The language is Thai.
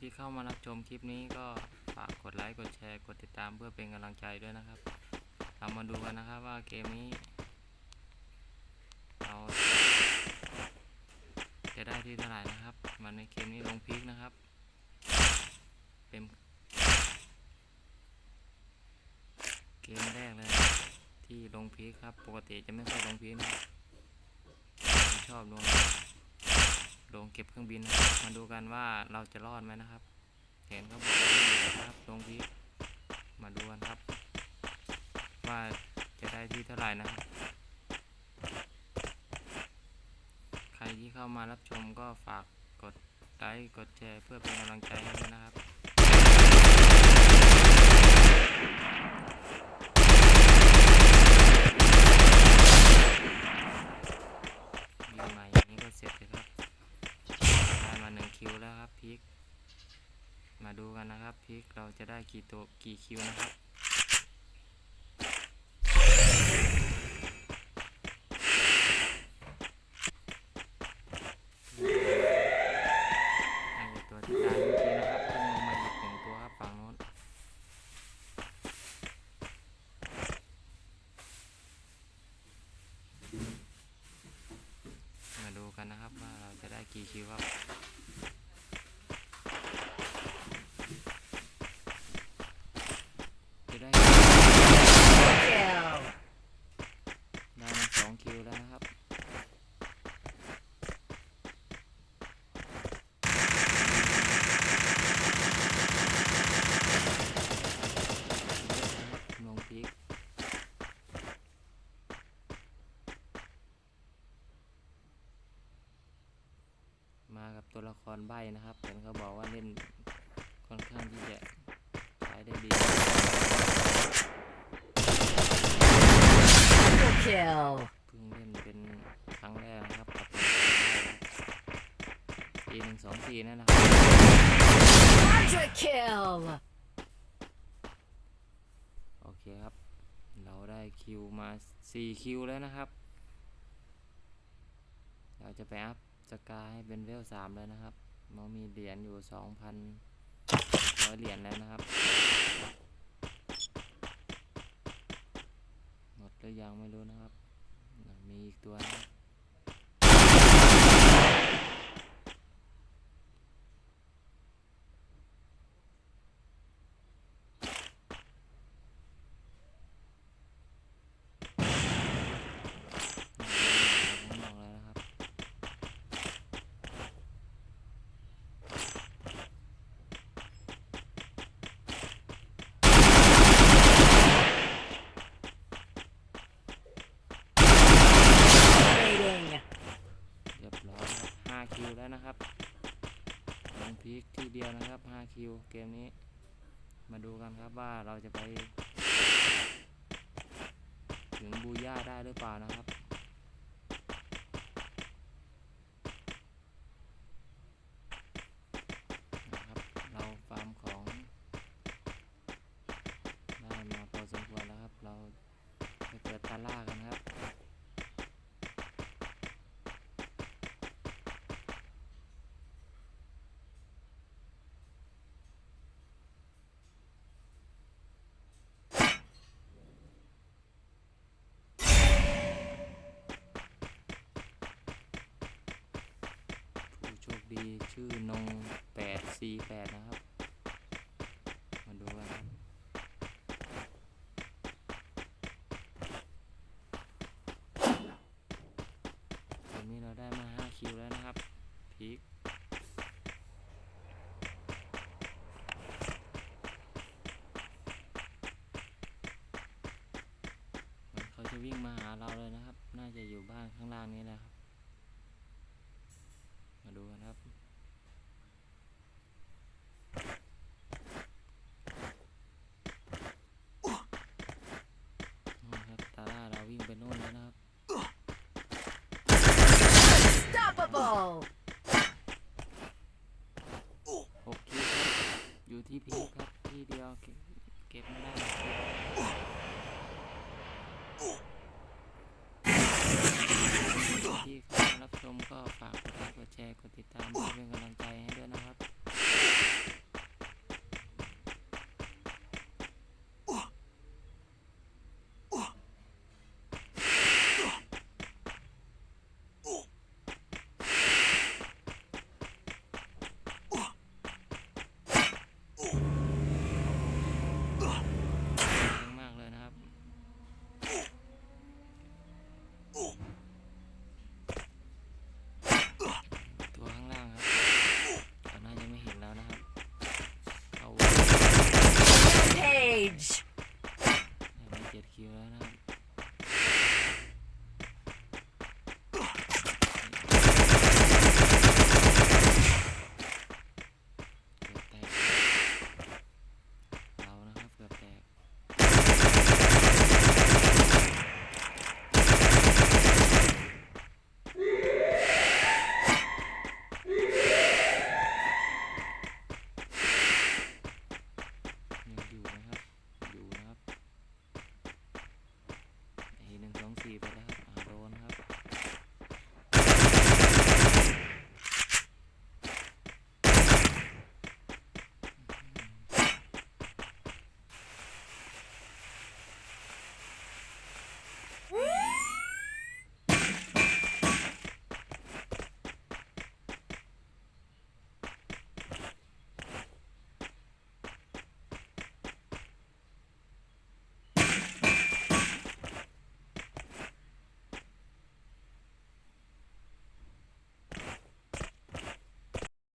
ที่เข้ามารับชมคลิปนี้ก็ฝากกดไลค์ กดแชร์ กดติดตามเพื่อเป็นกำลังใจด้วยนะครับ เรามาดูกันนะครับว่าเกมนี้ เราจะได้ที่เท่าไหร่นะครับ มันในเกมนี้ลงพีคนะครับ เป็นเกมแรกเลยที่ลงพีคครับ ปกติจะไม่ค่อยลงพีคนะชอบลง ลงเก็บเครื่องบินนะครับมาดูกันว่าเราจะรอดไหมนะครับเห็นเขาบอกว่านะครับลงพีมาดูกันครับ ว่าจะได้ที่เท่าไหร่นะครับ ใครที่เข้ามารับชมก็ฝากกดไลค์กดแชร์เพื่อเป็นกำลังใจให้ด้วยนะครับ ยิงใหม่อย่างนี้ก็เสร็จเลยครับ ได้มาหนึ่งคิวแล้วครับพีคมาดู กันนะครับพีคเราจะได้กี่ตัวกี่คิวนะครับตัวที่ได้เมื่อกี้นะครับเพิ่งลงมาอีกหนึ่งตัวครับฝั่งโน้นมาดูกันนะครับว่าเราจะได้กี่คิวครับ จะได้ Kill. ได้มาสองคิวแล้วนะครับ ลงพีกมากับตัว ละครใบ้นะครับเห็นเขาบอกว่าเล่นค่อนข้างที่จะใช้ได้ดี Triple kill. เพิ่งเล่นเป็นครั้งแรกนะครับกับปีหนึ่งสองสี่นั่นนะครับ Quadra kill. โอเคครับ เราได้คิวมาสี่คิวแล้วนะครับ เราจะไปอัพ สกาให้เป็นเวลสามแล้วนะครับมันมีเหรียญอยู่สองพันร้อยเหรียญแล้วนะครับ หมดหรือยังไม่รู้นะครับ มีอีกตัวนะครับข้างนอกแล้วนะครับ Rating. เรียบร้อยครับห้าคิวแล้วนะครับลงพีคที่ เดียวนะครับห้าคิวเกมนี้ มาดูกันครับว่าเราจะไป ถึงบูย่าได้หรือเปล่านะครับนะครับ เราฟาร์มของได้มาพอสมควรแล้วครับ เราไปเปิดตาล่ากันครับ ผู้โชื่อนงแปดสี่แปดนะครับ มาดูกันครับตอนนี้เราได้มาห้าคิวแล้วนะครับพีคเขาจะวิ่งมาหาเราเลยนะครับ น่าจะอยู่บ้านข้างล่างนี้แหละครับ มาดูกันครับ นู่นครับตาล่าเรา วิ่งไปโน่นแล้วนะครับ Unstoppable.